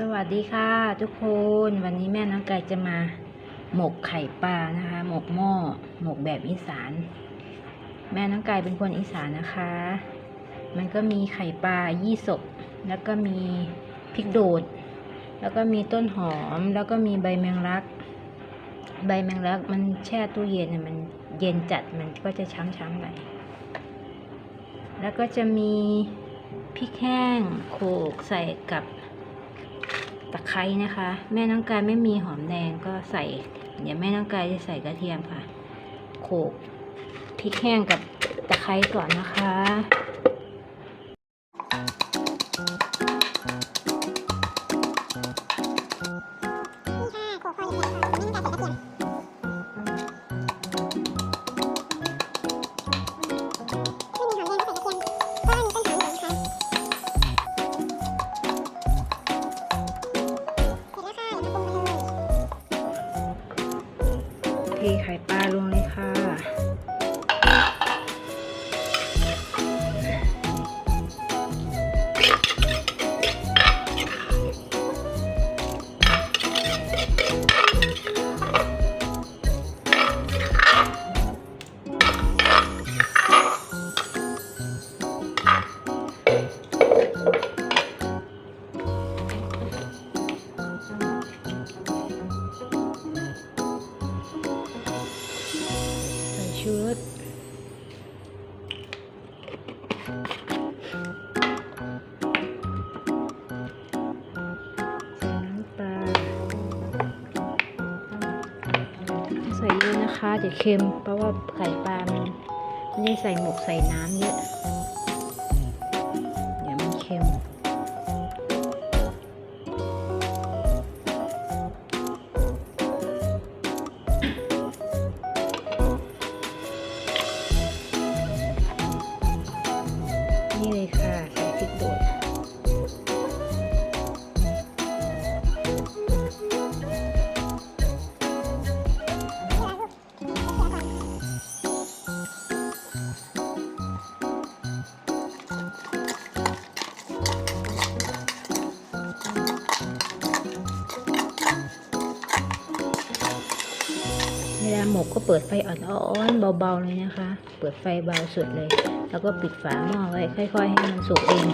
สวัสดีค่ะทุกคนวันนี้แม่น้องไก่จะมาหมกไข่ปลานะคะ หมกหม้อหมกแบบอีสาน แม่น้องไก่เป็นคนอีสานนะคะ มันก็มีไข่ปลายี่สกแล้วก็มีพริกโดด แล้วก็มีต้นหอมแล้วก็มีใบแมงลัก ใบแมงลักมันแช่ตู้เย็นน่ะมันเย็นจัดมันก็จะช้ำๆไปแล้วก็จะมีพริกแห้งโขลกใส่กับ ตะไคร้นะคะ แม่น้องกายไม่มีหอมแดงก็ใส่ เดี๋ยวแม่น้องกายจะใส่กระเทียมค่ะ โขลกพริกแห้งกับตะไคร้ก่อนนะคะ ไข่ปลาลงใน ชุด ใส่น้ำปลาใส่เยอะนะคะ เดี๋ยวเค็ม เพราะว่าไข่ปลามันไม่ได้ใส่หมกใส่น้ำเยอะ นี่เลยค่ะ ลาหมกก็เปิดไฟอ่อนๆเบาๆเลยนะคะ เปิดไฟเบาสุดเลย แล้วก็ปิดฝาหม้อไว้ค่อยๆ ให้มันสุกเอง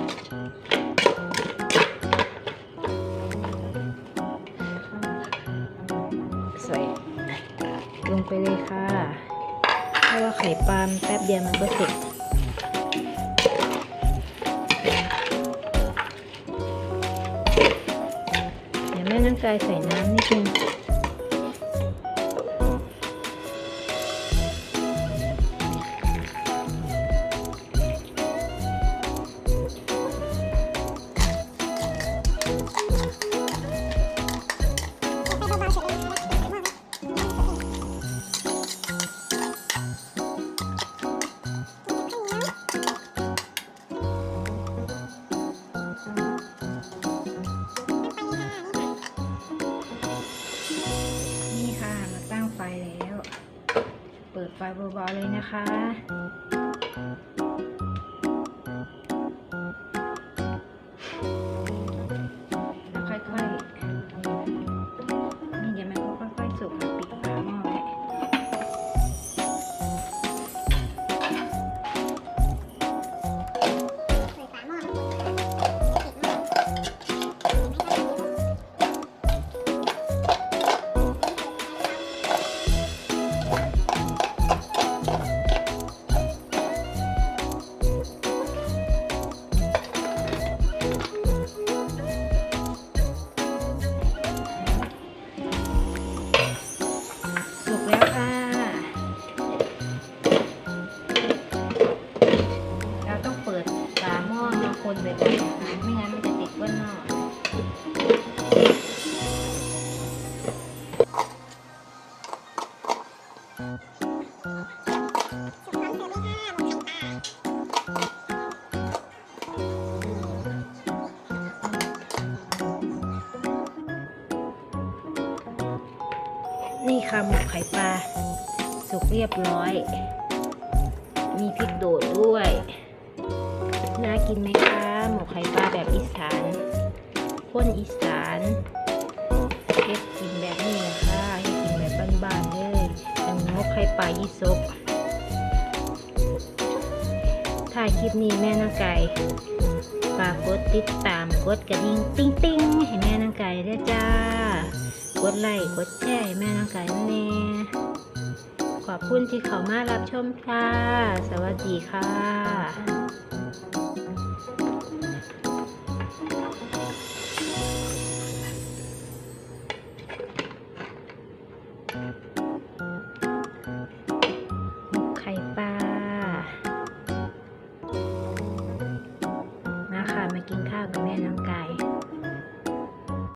ใส่ลงไปเลยค่ะเพราะว่าไข่ปลามแป๊บเดียวมันก็สุกเดี๋ยวแม่น้ำกายใส่น้ำนิดนึง ไฟเบาๆเลยนะคะ ค่ะหมกไข่ปลาสุกเรียบร้อย มีพริกโดดด้วย น่ากินไหมคะ หมกไข่ปลาแบบอีสานคนอีสานเฮ็ดกินแบบนี้นะคะเฮ็ดกินแบบบ้านๆเลยเป็นนกไข่ปลายี่สกถ่ายคลิปนี้แม่น้องไก่ฝากกดติดตามกดกระดิ่ง ติ้งติ้งๆให้แม่น้องไก่ด้วยจ้า กดไลค์กดแชร์ให้แม่น้องไก่แน่ขอบคุณที่เขามารับชมค่ะ สวัสดีค่ะ